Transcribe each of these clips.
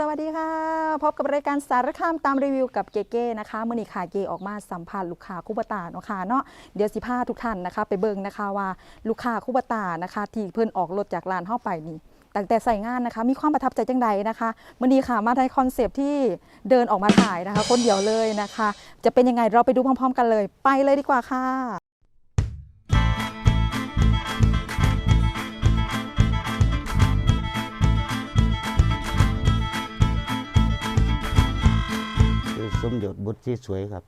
สวัสดีค่ะ พบกับรายการสารคามตามรีวิวกับเก๋ๆนะคะมื่อนี้ค่ะเก๋ออกมาสัมภาษณ์ลูกค้าคุบตาเนาะค่ะเนาะเดี๋ยวสิพาทุกท่านนะคะ ไปเบิ่งนะคะว่าลูกค้าคุบตานะคะ ที่เพิ่นออกรถจากร้านเข้าไปนี่ตั้งแต่ใส่งานนะคะ มีความประทับใจจังใดนะคะมื่อนี้ค่ะมาในคอนเซปที่เดินออกมาถ่ายนะคะ คนเดียวเลยนะคะ จะเป็นยังไงเราไปดูพร้อม ๆ กันเลย ไปเลยดีกว่าค่ะ มยศบุตรที่สวยครับ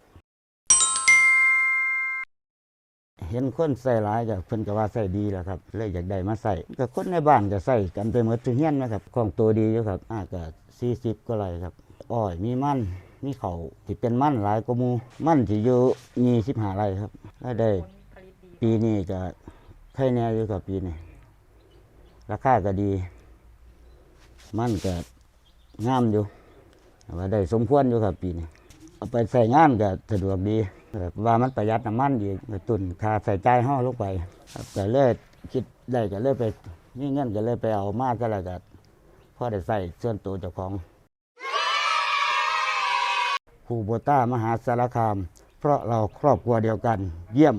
เห็นคนใส่หลายก็เพิ่นก็ว่าใส่ดีแหล้วครับเลยอยากได้มาใส่ก็คนในบ้านก็ใส่กันไปหมดทุกเฮียนนะครับของตัวดีอยู่ครับอ่าก็สี่สิบก็ไรครับอ้อยมีมันมีเขาที่เป็นมั่นหลายกว่าหมูมั่นที่อยู่ยี่สิบหาไรครับแล้วได้ปีนี้ก็ใครแน่อยู่กับปีนี้ราคาก็ดี มั่นก็งามอยู่ว่าได้สมควรอยู่ครับปีนี้ เอาไปใส่งานก็สะดวกดีแบบว่ามันประหยัดน้ำมันดีกระตุนค่าใส่ใจห้อลงไปครับก็เลยคิดได้ก็เลยไปนี่เงินก็เลยไปเอามาก็แล้วก็พอได้ใส่ส่วนตัวเจ้าของครูโบต้ามหาสารคาม เพราะเราครอบครัวเดียวกัน เยี่ยม